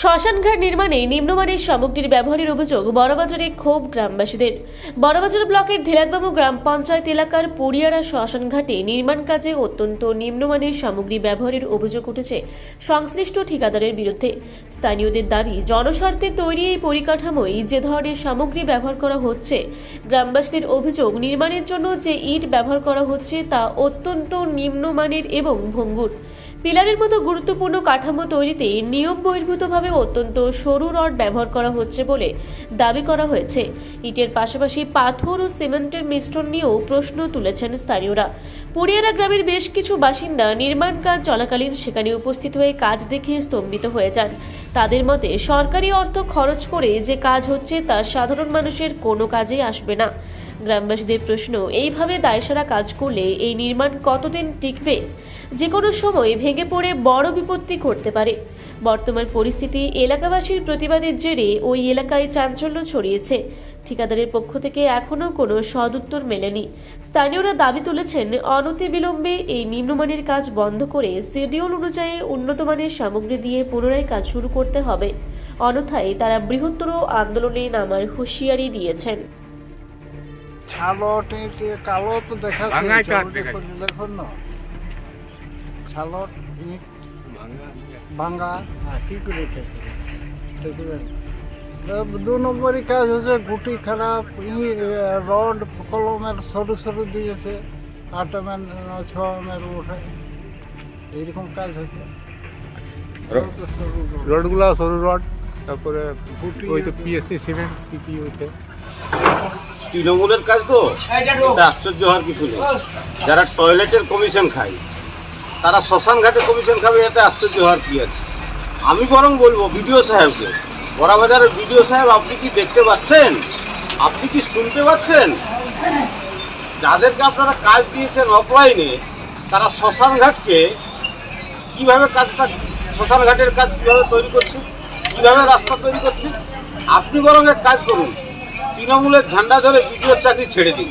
শ্মশানঘাট নির্মাণে নিম্নমানের সামগ্রীর ব্যবহারের অভিযোগ বড়বাজারে ক্ষোভ গ্রামবাসীদের। বড়বাজার ব্লকের ধীরাতবাবু গ্রাম পঞ্চায়েত এলাকার পুরিয়ারা শ্মশানঘাটে নির্মাণ কাজে অত্যন্ত নিম্নমানের সামগ্রী ব্যবহারের অভিযোগ উঠেছে সংশ্লিষ্ট ঠিকাদারের বিরুদ্ধে। স্থানীয়দের দাবি, জনস্বার্থে তৈরি এই পরিকাঠামোয় যে ধরনের সামগ্রী ব্যবহার করা হচ্ছে, গ্রামবাসীদের অভিযোগ নির্মাণের জন্য যে ইট ব্যবহার করা হচ্ছে তা অত্যন্ত নিম্নমানের এবং ভঙ্গুর। পিলারের মতো গুরুত্বপূর্ণ কাঠামো তৈরিতে নিয়ম বহির্ভূতভাবে অত্যন্ত সরু রড ব্যবহার করা হচ্ছে বলে দাবি করা হয়েছে। ইটের পাশাপাশি পাথর ও সিমেন্টের মিশ্রণ নিয়েও প্রশ্ন তুলেছেন স্থানীয়রা। পুরিয়ারা গ্রামের বেশ কিছু বাসিন্দা নির্মাণ কাজ চলাকালীন সেখানে উপস্থিত হয়ে কাজ দেখে স্তম্ভিত হয়ে যান। তাদের মতে, সরকারি অর্থ খরচ করে যে কাজ হচ্ছে তা সাধারণ মানুষের কোনো কাজেই আসবে না। গ্রামবাসীদের প্রশ্ন, এইভাবে দায়সারা কাজ করলে এই নির্মাণ কতদিন টিকবে? যে কোনো সময় ভেঙে পড়ে বড় বিপত্তি ঘটতে পারে। বর্তমান পরিস্থিতি এলাকাবাসীর প্রতিবাদের জেরে ওই এলাকায় চাঞ্চল্য ছড়িয়েছে। ঠিকাদারের পক্ষ থেকে এখনও কোনো সদুত্তর মেলেনি। স্থানীয়রা দাবি তুলেছেন অনতিবিলম্বে এই নিম্নমানের কাজ বন্ধ করে শিডিউল অনুযায়ী উন্নতমানের সামগ্রী দিয়ে পুনরায় কাজ শুরু করতে হবে। অন্যথায় তারা বৃহত্তর আন্দোলনে নামার হুঁশিয়ারি দিয়েছেন। কালো তো দেখা দেখুন না। ছালট ইট ভাঙা হ্যাঁ কি করে দু নম্বরই কাজ হচ্ছে গুটি খারাপ ই- রড কলমের সরু সরু দিয়েছে আট এমের ছ এমের ওঠে। এইরকম কাজ হচ্ছে। রডগুলো সরু রড তারপরে গুটি ওই তো পিএসসি সিমেন্ট কি কি ওইটা তৃণমূলের কাজ তো? আশ্চর্য হওয়ার কিছু নেই। যারা টয়লেটের কমিশন খায় তারা শ্মশান ঘাটে কমিশন খাবে, এতে আশ্চর্য হওয়ার কি আছে? আমি বরং বলব, বিডিও সাহেবকে, বড়াবাজারের বিডিও সাহেব, আপনি কি দেখতে পাচ্ছেন? আপনি কি শুনতে পাচ্ছেন? যাদেরকে আপনারা কাজ দিয়েছেন অফলাইনে তারা শ্মশান ঘাটকে কীভাবে কাজটা শ্মশান ঘাটের কাজ কীভাবে তৈরি করছে? কীভাবে রাস্তা তৈরি করছে? আপনি বরং এক কাজ করুন, তৃণমূলের ঝান্ডা ধরে বিডিওর চাকরি ছেড়ে দিন।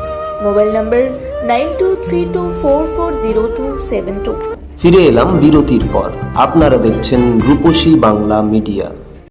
Mobile number nine two three two four four zero two seven two. ফিরে এলাম বিরতির পর। আপনারা দেখছেন রূপসী বাংলা মিডিয়া।